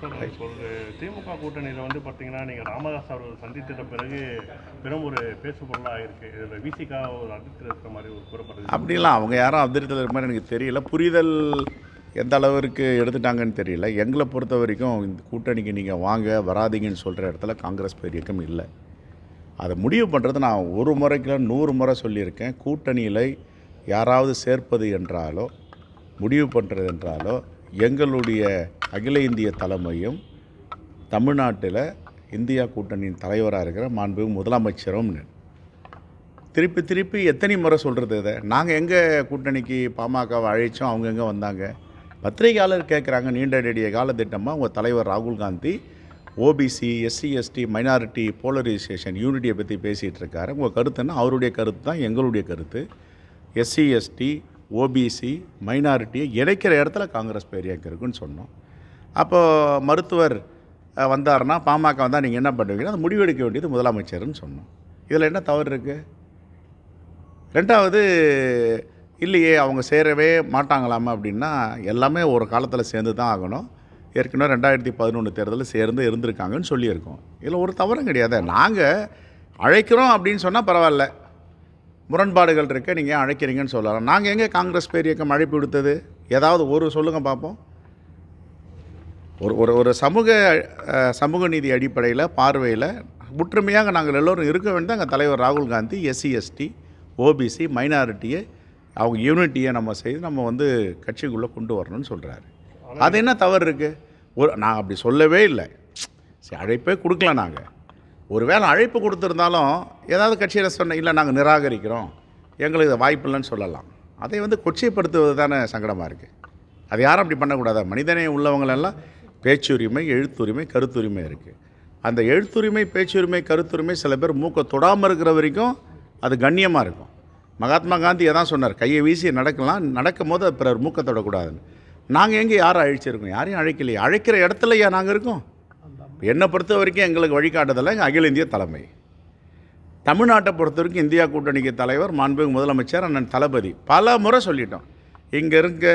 Sir இப்போ ஒரு திமுக கூட்டணியில் வந்து பார்த்தீங்கன்னா நீங்கள் ராமதாஸ் அவர்கள் சந்தித்த பிறகு பெரும் ஒரு பேசு பொருளாக இதில் விசிகா ஒரு அதிர்ச்சி இருக்கிற மாதிரி ஒரு கூறப்படுது அப்படிலாம் அவங்க யாரும் அதிருத்தல் இருக்க மாதிரி எனக்கு தெரியல. புரிதல் எந்த அளவிற்கு எடுத்துட்டாங்கன்னு தெரியல. எங்களை பொறுத்த வரைக்கும் இந்த கூட்டணிக்கு நீங்கள் வாங்க வராதீங்கன்னு சொல்கிற இடத்துல காங்கிரஸ் பேர் இயக்கம் இல்லை. அதை முடிவு பண்ணுறது நான் ஒரு முறைக்கு நூறு முறை சொல்லியிருக்கேன். கூட்டணியில் யாராவது சேர்ப்பது என்றாலோ முடிவு பண்ணுறது என்றாலோ எங்களுடைய அகில இந்திய தலைமையும் தமிழ்நாட்டில் இந்தியா கூட்டணியின் தலைவராக இருக்கிற மாண்பு முதலமைச்சரும் திருப்பி திருப்பி எத்தனை முறை சொல்கிறது இதை? நாங்கள் எங்கே கூட்டணிக்கு பாமகவை அழைச்சோம் அவங்க எங்கே வந்தாங்க? பத்திரிகையாளர் கேட்குறாங்க நீண்ட நெடிய கால திட்டமாக உங்கள் தலைவர் ராகுல் Gandhi OBC SC ST minority polarisation யூனிட்டியை பற்றி பேசிகிட்டு இருக்காரு. உங்கள் கருத்துன்னா அவருடைய கருத்து தான் எங்களுடைய கருத்து. எஸ்சி எஸ்டி ஓபிசி மைனாரிட்டியை இணைக்கிற இடத்துல காங்கிரஸ் பேரியக்கம் இருக்குன்னு சொன்னோம். அப்போது மருத்துவர் வந்தார்னா வந்தாருன்னா பாமக வந்தால் நீங்கள் என்ன பண்ணுவீங்கன்னா அது முடிவெடுக்க வேண்டியது முதலமைச்சர்னு சொன்னோம். இதில் என்ன தவறு இருக்குது ரெண்டாவது இல்லையே அவங்க சேரவே மாட்டாங்களாமா அப்படின்னா எல்லாமே ஒரு காலத்தில் சேர்ந்து தான் ஆகணும். ஏற்கனவே ரெண்டாயிரத்தி பதினொன்று தேர்தலில் சேர்ந்து இருந்திருக்காங்கன்னு சொல்லியிருக்கோம். இதில் ஒரு தவறும் கிடையாது. நாங்கள் அழைக்கிறோம் அப்படின்னு சொன்னால் பரவாயில்ல. முரண்பாடுகள் இருக்க நீங்கள் அழைக்கிறீங்கன்னு சொல்லலாம். நாங்கள் எங்கே காங்கிரஸ் பேர் இயக்கம் அழைப்பு விடுத்தது ஏதாவது ஒரு சொல்லுங்கள் பார்ப்போம் ஒரு ஒரு ஒரு சமூக சமூக நீதி அடிப்படையில் பார்வையில் ஒற்றுமையாக நாங்கள் எல்லோரும் இருக்க வேண்டியது எங்கள் தலைவர் ராகுல் காந்தி எஸ்சி எஸ்டி ஓபிசி மைனாரிட்டியை அவங்க யூனிட்டியை நம்ம செய்து நம்ம வந்து கட்சிக்குள்ளே கொண்டு வரணும்னு சொல்கிறாரு அது என்ன தவறு இருக்குது ஒரு நான் அப்படி சொல்லவே இல்லை. சரி அழைப்பே கொடுக்கல நாங்கள் ஒருவேளை அழைப்பு கொடுத்துருந்தாலும் ஏதாவது கட்சியில் சொன்ன இல்லை நாங்கள் நிராகரிக்கிறோம். எங்களுக்கு வாய்ப்பு இல்லைன்னு சொல்லலாம். அதை வந்து கொச்சைப்படுத்துவது தானே சங்கடமாக இருக்குது அது யாரும் அப்படி பண்ணக்கூடாது. மனிதனே உள்ளவங்களெல்லாம் பேச்சுரிமை எழுத்துரிமை கருத்துரிமை இருக்குது அந்த எழுத்துரிமை பேச்சுரிமை கருத்துரிமை சில பேர் மூக்கை தொடாமல் இருக்கிற வரைக்கும் அது கண்ணியமாக இருக்கும். மகாத்மா காந்தி எதான் சொன்னார் கையை வீசி நடக்கலாம். நடக்கும் போது பிறர் மூக்கை தொடக்கூடாதுன்னு. நாங்கள் எங்கே யாரை அழைச்சிருக்கோம்? யாரையும் அழைக்கலையே. அழைக்கிற இடத்துலையா நாங்கள் இருக்கோம்? என்னை பொறுத்த வரைக்கும் எங்களுக்கு வழிகாட்டுதலை அகில இந்திய தலைமை. தமிழ்நாட்டை பொறுத்த வரைக்கும் இந்தியா கூட்டணிக்கு தலைவர் மாண்புமிகு முதலமைச்சர் அண்ணன் தளபதி. பல முறை சொல்லிட்டோம். இங்கே இருக்க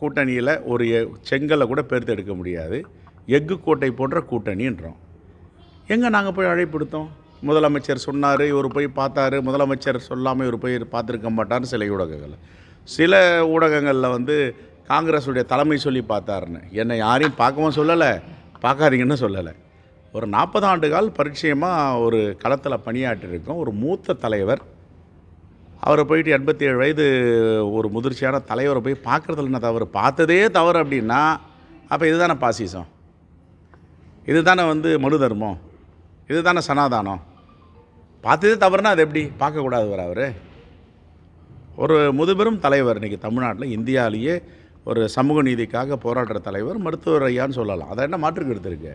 கூட்டணியில் ஒரு செங்கலை கூட பெருத்து எடுக்க முடியாது. எஃகு கோட்டை போன்ற கூட்டணின்றோம். எங்கே நாங்கள் போய் அழைப்படுத்தோம்? முதலமைச்சர் சொன்னார் இவர் போய் பார்த்தாரு. முதலமைச்சர் சொல்லாமல் இவர் போய் பார்த்துருக்க மாட்டார்னு சில ஊடகங்கள். சில ஊடகங்களில் வந்து காங்கிரஸுடைய தலைமை சொல்லி பார்த்தாருன்னு. என்னை யாரையும் பார்க்கவும் சொல்லலை. பார்க்காதீங்கன்னு சொல்லலை. ஒரு நாற்பது ஆண்டு கால் பரிச்சயமாக ஒரு களத்தில் பணியாற்றிருக்கோம் ஒரு மூத்த தலைவர். அவரை போயிட்டு எண்பத்தி ஏழு வயது ஒரு முதிர்ச்சியான தலைவரை போய் பார்க்குறதுல என்ன தவறு பார்த்ததே தவறு அப்படின்னா அப்போ இதுதானே பாசிசம்? இதுதானே வந்து மனு தர்மம்? இதுதானே சனாதானம்? பார்த்ததே தவறுனா அது எப்படி? பார்க்கக்கூடாது வர அவர். ஒரு முதுபெரும் தலைவர் இன்றைக்கி தமிழ்நாட்டில் இந்தியாவிலேயே ஒரு சமூக நீதிக்காக போராடுற தலைவர் மருத்துவர் ஐயான்னு சொல்லலாம். அதை என்ன மாற்றுக்கு எடுத்திருக்கு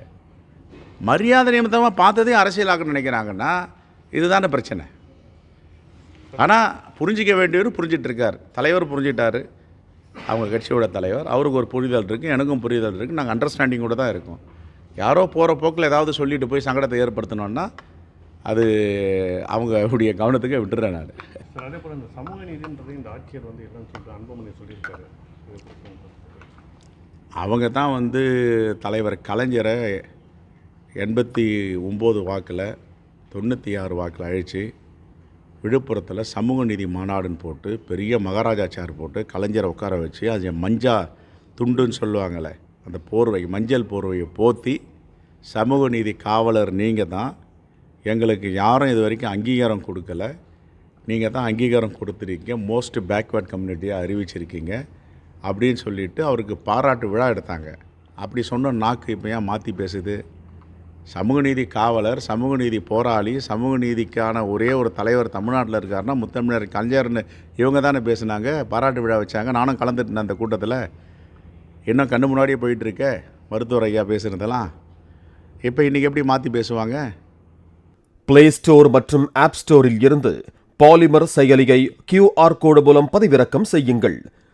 மரியாதை நிமித்தமாக பார்த்ததே அரசியலாக்க நினைக்கிறாங்கன்னா இதுதானே பிரச்சனை. ஆனால் புரிஞ்சிக்க வேண்டியவர் புரிஞ்சிட்ருக்கார் தலைவர் புரிஞ்சிட்டார். அவங்க கட்சியோட தலைவர். அவருக்கு ஒரு புரிதல் இருக்குது எனக்கும் புரிதல் இருக்குது நாங்கள் அண்டர்ஸ்டாண்டிங்கோட தான் இருக்கோம். யாரோ போகிற போக்கில் ஏதாவது சொல்லிட்டு போய் சங்கடத்தை ஏற்படுத்தினோன்னா அது அவங்க அவருடைய கவனத்துக்கு விட்டுறேன் நான். அதே போல் இந்த சமூக நீதின்றது இந்த ஆட்சியர் வந்து என்னன்னு சொல்லிட்டு அன்புமணி சொல்லியிருக்காரு. அவங்க தான் வந்து தலைவர் கலைஞரை எண்பத்தி ஒம்பது வாக்கில் தொண்ணூற்றி ஆறு வாக்கில் அழைச்சி விழுப்புரத்தில் சமூக நீதி மாநாடுன்னு போட்டு பெரிய மகாராஜாச்சார் போட்டு கலைஞரை உட்கார வச்சு அது மஞ்சா துண்டுன்னு சொல்லுவாங்களே அந்த போர்வை மஞ்சள் போர்வையை போத்தி சமூக நீதி காவலர் நீங்கள் தான். எங்களுக்கு யாரும் இது வரைக்கும் அங்கீகாரம் கொடுக்கல. நீங்கள் தான் அங்கீகாரம் கொடுத்துருக்கீங்க. மோஸ்ட் பேக்வேர்ட் கம்யூனிட்டியாக அறிவிச்சிருக்கீங்க. அப்படின்னு சொல்லிட்டு அவருக்கு பாராட்டு விழா எடுத்தாங்க. அப்படி சொன்ன நாக்கு இப்போ ஏன் மாற்றி பேசுது? சமூக நீதி காவலர் சமூக நீதி போராளி சமூக நீதிக்கான ஒரே ஒரு தலைவர் தமிழ்நாட்டில் இருக்காருன்னா முத்தமிழர் கலைஞர்னு இவங்க தானே பேசுனாங்க பாராட்டு விழா வச்சாங்க. நானும் கலந்துட்டேன் அந்த கூட்டத்தில். இன்னும் கண்ணு முன்னாடியே போயிட்டுருக்க மருத்துவர் ஐயா பேசுனதெல்லாம் இப்போ இன்றைக்கி எப்படி மாற்றி பேசுவாங்க? பிளே ஸ்டோர் மற்றும் ஆப் ஸ்டோரில் இருந்து பாலிமர் செயலியை கியூஆர் கோடு மூலம் பதிவிறக்கம் செய்யுங்கள்.